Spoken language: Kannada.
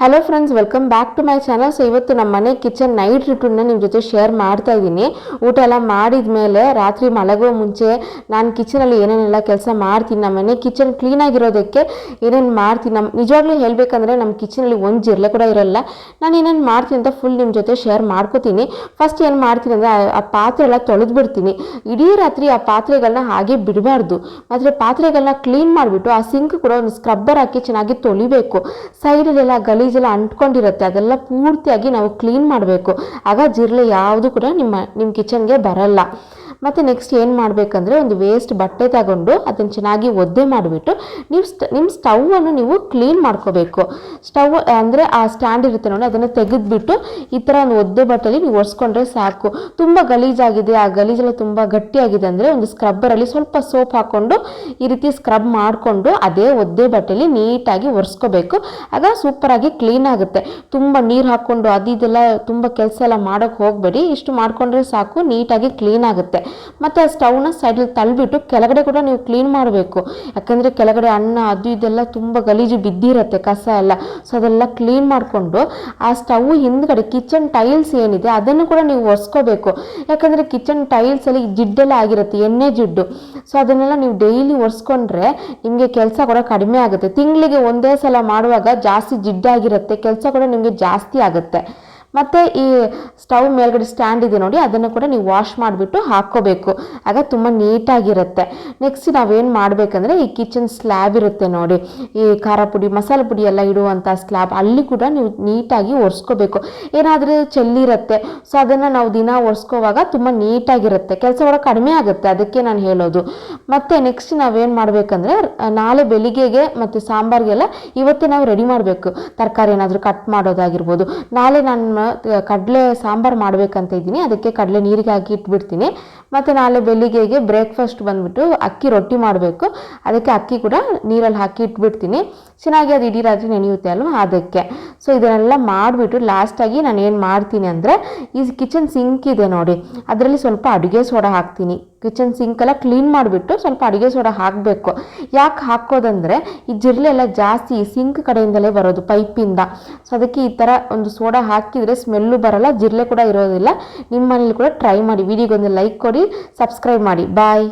Hello friends welcome back to my channel so ಇವತ್ತು ನಮ್ಮ ಮನೆ ಕಿಚನ್ ನೈಟ್ ರಿಟೂನ್ನ ನಿಮ್ಮ ಜೊತೆ ಶೇರ್ ಮಾಡ್ತಾ ಇದ್ದೀನಿ. ಊಟ ಎಲ್ಲ ಮಾಡಿದ ಮೇಲೆ ರಾತ್ರಿ ಮಲಗೋ ಮುಂಚೆ ನಾನು ಕಿಚನಲ್ಲಿ ಏನೇನೆಲ್ಲ ಕೆಲಸ ಮಾಡ್ತೀನಿ, ನಮ್ಮ ಮನೆ ಕಿಚನ್ ಕ್ಲೀನಾಗಿರೋದಕ್ಕೆ ಏನೇನು ಮಾಡ್ತೀನಿ ನಮ್ಮ ನಿಜವಾಗ್ಲೂ ಹೇಳಬೇಕಂದ್ರೆ ನಮ್ಮ ಕಿಚನಲ್ಲಿ ಒಂದು ಜಿರ್ಲೆ ಕೂಡ ಇರೋಲ್ಲ. ನಾನು ಏನೇನು ಮಾಡ್ತೀನಿ ಅಂತ ಫುಲ್ ನಿಮ್ಮ ಜೊತೆ ಶೇರ್ ಮಾಡ್ಕೋತೀನಿ. ಫಸ್ಟ್ ಏನು ಮಾಡ್ತೀನಿ ಅಂದರೆ ಆ ಪಾತ್ರೆ ಎಲ್ಲ ತೊಳೆದು ಬಿಡ್ತೀನಿ ಇಡೀ ರಾತ್ರಿ ಆ ಪಾತ್ರೆಗಳನ್ನ ಹಾಗೆ ಬಿಡಬಾರ್ದು. ಮತ್ತು ಪಾತ್ರೆಗಳನ್ನ ಕ್ಲೀನ್ ಮಾಡಿಬಿಟ್ಟು ಆ ಸಿಂಕ್ ಕೂಡ ಒಂದು ಸ್ಕ್ರಬ್ಬರ್ ಹಾಕಿ ಚೆನ್ನಾಗಿ ತೊಳಿಬೇಕು. ಸೈಡಲ್ಲೆಲ್ಲ ಗಲೀಜೆಲ್ಲ ಅಂಟ್ಕೊಂಡಿರುತ್ತೆ, ಅದೆಲ್ಲ ಪೂರ್ತಿಯಾಗಿ ನಾವು ಕ್ಲೀನ್ ಮಾಡಬೇಕು. ಆಗ ಜಿರಳೆ ಯಾವುದು ಕೂಡ ನಿಮ್ಮ ನಿಮ್ಮ ಕಿಚನ್ಗೆ ಬರಲ್ಲ. ಮತ್ತು ನೆಕ್ಸ್ಟ್ ಏನು ಮಾಡಬೇಕಂದ್ರೆ ಒಂದು ವೇಸ್ಟ್ ಬಟ್ಟೆ ತಗೊಂಡು ಅದನ್ನು ಚೆನ್ನಾಗಿ ಒದ್ದೆ ಮಾಡಿಬಿಟ್ಟು ನೀವು ಸ್ಟ್ ನಿಮ್ಮ ಸ್ಟವನ್ನು ನೀವು ಕ್ಲೀನ್ ಮಾಡ್ಕೋಬೇಕು. ಸ್ಟವ್ ಅಂದರೆ ಆ ಸ್ಟ್ಯಾಂಡ್ ಇರುತ್ತೆ ನೋಡಿ, ಅದನ್ನು ತೆಗೆದುಬಿಟ್ಟು ಈ ಥರ ಒಂದು ಒದ್ದೆ ಬಟ್ಟೆಲಿ ನೀವು ಒರೆಸ್ಕೊಂಡ್ರೆ ಸಾಕು. ತುಂಬ ಗಲೀಜಾಗಿದೆ, ಆ ಗಲೀಜೆಲ್ಲ ತುಂಬ ಗಟ್ಟಿಯಾಗಿದೆ ಅಂದರೆ ಒಂದು ಸ್ಕ್ರಬ್ಬರಲ್ಲಿ ಸ್ವಲ್ಪ ಸೋಪ್ ಹಾಕ್ಕೊಂಡು ಈ ರೀತಿ ಸ್ಕ್ರಬ್ ಮಾಡಿಕೊಂಡು ಅದೇ ಒದ್ದೆ ಬಟ್ಟೆಲಿ ನೀಟಾಗಿ ಒರೆಸ್ಕೋಬೇಕು. ಆಗ ಸೂಪರಾಗಿ ಕ್ಲೀನ್ ಆಗುತ್ತೆ. ತುಂಬ ನೀರು ಹಾಕ್ಕೊಂಡು ಅದು ಇದೆಲ್ಲ ತುಂಬ ಕೆಲಸ ಎಲ್ಲ ಮಾಡೋಕ್ಕೆ ಹೋಗಬೇಡಿ. ಇಷ್ಟು ಮಾಡಿಕೊಂಡ್ರೆ ಸಾಕು, ನೀಟಾಗಿ ಕ್ಲೀನ್ ಆಗುತ್ತೆ. ಮತ್ತು ಆ ಸ್ಟವ್ನ ಸೈಡಲ್ಲಿ ತಳ್ಳಿಬಿಟ್ಟು ಕೆಳಗಡೆ ಕೂಡ ನೀವು ಕ್ಲೀನ್ ಮಾಡಬೇಕು. ಯಾಕಂದರೆ ಕೆಳಗಡೆ ಅನ್ನ ಅದು ಇದೆಲ್ಲ ತುಂಬ ಗಲೀಜು ಬಿದ್ದಿರತ್ತೆ, ಕಸ ಎಲ್ಲ. ಸೊ ಅದೆಲ್ಲ ಕ್ಲೀನ್ ಮಾಡಿಕೊಂಡು ಆ ಸ್ಟವ್ ಹಿಂದ್ಗಡೆ ಕಿಚನ್ ಟೈಲ್ಸ್ ಏನಿದೆ ಅದನ್ನು ಕೂಡ ನೀವು ಒರೆಸ್ಕೋಬೇಕು. ಯಾಕಂದರೆ ಕಿಚನ್ ಟೈಲ್ಸಲ್ಲಿ ಜಿಡ್ಡೆಲ್ಲ ಆಗಿರುತ್ತೆ, ಎಣ್ಣೆ ಜಿಡ್ಡು. ಸೊ ಅದನ್ನೆಲ್ಲ ನೀವು ಡೈಲಿ ಒರೆಸ್ಕೊಂಡ್ರೆ ನಿಮಗೆ ಕೆಲಸ ಕೂಡ ಕಡಿಮೆ ಆಗುತ್ತೆ. ತಿಂಗಳಿಗೆ ಒಂದೇ ಸಲ ಮಾಡುವಾಗ ಜಾಸ್ತಿ ಜಿಡ್ಡಾಗಿರುತ್ತೆ, ಕೆಲಸ ಕೂಡ ನಿಮಗೆ ಜಾಸ್ತಿ ಆಗುತ್ತೆ. ಮತ್ತು ಈ ಸ್ಟವ್ ಮೇಲ್ಗಡೆ ಸ್ಟ್ಯಾಂಡ್ ಇದೆ ನೋಡಿ, ಅದನ್ನು ಕೂಡ ನೀವು ವಾಶ್ ಮಾಡಿಬಿಟ್ಟು ಹಾಕ್ಕೋಬೇಕು. ಆಗ ತುಂಬ ನೀಟಾಗಿರುತ್ತೆ. ನೆಕ್ಸ್ಟ್ ನಾವೇನು ಮಾಡಬೇಕಂದ್ರೆ, ಈ ಕಿಚನ್ ಸ್ಲ್ಯಾಬ್ ಇರುತ್ತೆ ನೋಡಿ. ಈ ಖಾರ ಪುಡಿ, ಮಸಾಲೆ ಪುಡಿ ಎಲ್ಲ ಇಡುವಂಥ ಸ್ಲ್ಯಾಬ್ ಅಲ್ಲಿ ಕೂಡ ನೀವು ನೀಟಾಗಿ ಒರೆಸ್ಕೋಬೇಕು. ಏನಾದರೂ ಚೆಲ್ಲಿರುತ್ತೆ ಸೊ ಅದನ್ನು ನಾವು ದಿನ ಒರೆಸ್ಕೋವಾಗ ತುಂಬ ನೀಟಾಗಿರುತ್ತೆ. ಕೆಲಸ ಕೂಡ ಕಡಿಮೆ ಆಗುತ್ತೆ, ಅದಕ್ಕೆ ನಾನು ಹೇಳೋದು. ಮತ್ತು ನೆಕ್ಸ್ಟ್ ನಾವೇನು ಮಾಡಬೇಕಂದ್ರೆ, ನಾಳೆ ಬೆಳಿಗ್ಗೆಗೆ ಮತ್ತು ಸಾಂಬಾರಿಗೆಲ್ಲ ಇವತ್ತೇ ನಾವು ರೆಡಿ ಮಾಡಬೇಕು. ತರಕಾರಿ ಏನಾದರೂ ಕಟ್ ಮಾಡೋದಾಗಿರ್ಬೋದು. ನಾಳೆ ನಾನು ಕಡಲೆ ಸಾಂಬಾರು ಮಾಡಬೇಕಂತ ಇದ್ದೀನಿ. ಅದಕ್ಕೆ ಕಡಲೆ ನೀರಿಗೆ ಹಾಕಿ ಇಟ್ಬಿಡ್ತೀನಿ. ಮತ್ತು ನಾಳೆ ಬೆಳಿಗ್ಗೆಗೆ ಬ್ರೇಕ್ಫಾಸ್ಟ್ ಬಂದುಬಿಟ್ಟು ಅಕ್ಕಿ ರೊಟ್ಟಿ ಮಾಡಬೇಕು. ಅದಕ್ಕೆ ಅಕ್ಕಿ ಕೂಡ ನೀರಲ್ಲಿ ಹಾಕಿ ಇಟ್ಬಿಡ್ತೀನಿ. ಚೆನ್ನಾಗಿ ಅದು ಇಡೀ ರಾತ್ರಿ ನೆನೆಯುತ್ತೆ ಅಲ್ವಾ? ಅದಕ್ಕೆ. ಸೊ ಇದನ್ನೆಲ್ಲ ಮಾಡಿಬಿಟ್ಟು ಲಾಸ್ಟಾಗಿ ನಾನು ಏನು ಮಾಡ್ತೀನಿ ಅಂದರೆ, ಈ ಕಿಚನ್ ಸಿಂಕ್ ಇದೆ ನೋಡಿ. ಅದರಲ್ಲಿ ಸ್ವಲ್ಪ ಅಡುಗೆ ಸೋಡಾ ಹಾಕ್ತೀನಿ. ಕಿಚನ್ ಸಿಂಕೆಲ್ಲ ಕ್ಲೀನ್ ಮಾಡಿಬಿಟ್ಟು ಸ್ವಲ್ಪ ಅಡುಗೆ ಸೋಡಾ ಹಾಕಬೇಕು. ಯಾಕೆ ಹಾಕೋದಂದರೆ ಈ ಜಿರಳೆ ಎಲ್ಲ ಜಾಸ್ತಿ ಸಿಂಕ್ ಕಡೆಯಿಂದಲೇ ಬರೋದು ಪೈಪಿಂದ. ಸೊ ಅದಕ್ಕೆ ಈ ಥರ ಒಂದು ಸೋಡಾ ಹಾಕಿದರೆ ಸ್ಮೆಲ್ಲು ಬರಲ್ಲ, ಜಿರಳೆ ಕೂಡ ಇರೋದಿಲ್ಲ. ನಿಮ್ಮ ಮನೇಲಿ ಕೂಡ ಟ್ರೈ ಮಾಡಿ ವಿಡಿಯೋಗೊಂದು ಲೈಕ್ ಕೊಡಿ ಸಬ್ಸ್ಕ್ರೈಬ್ ಮಾಡಿ. ಬಾಯ್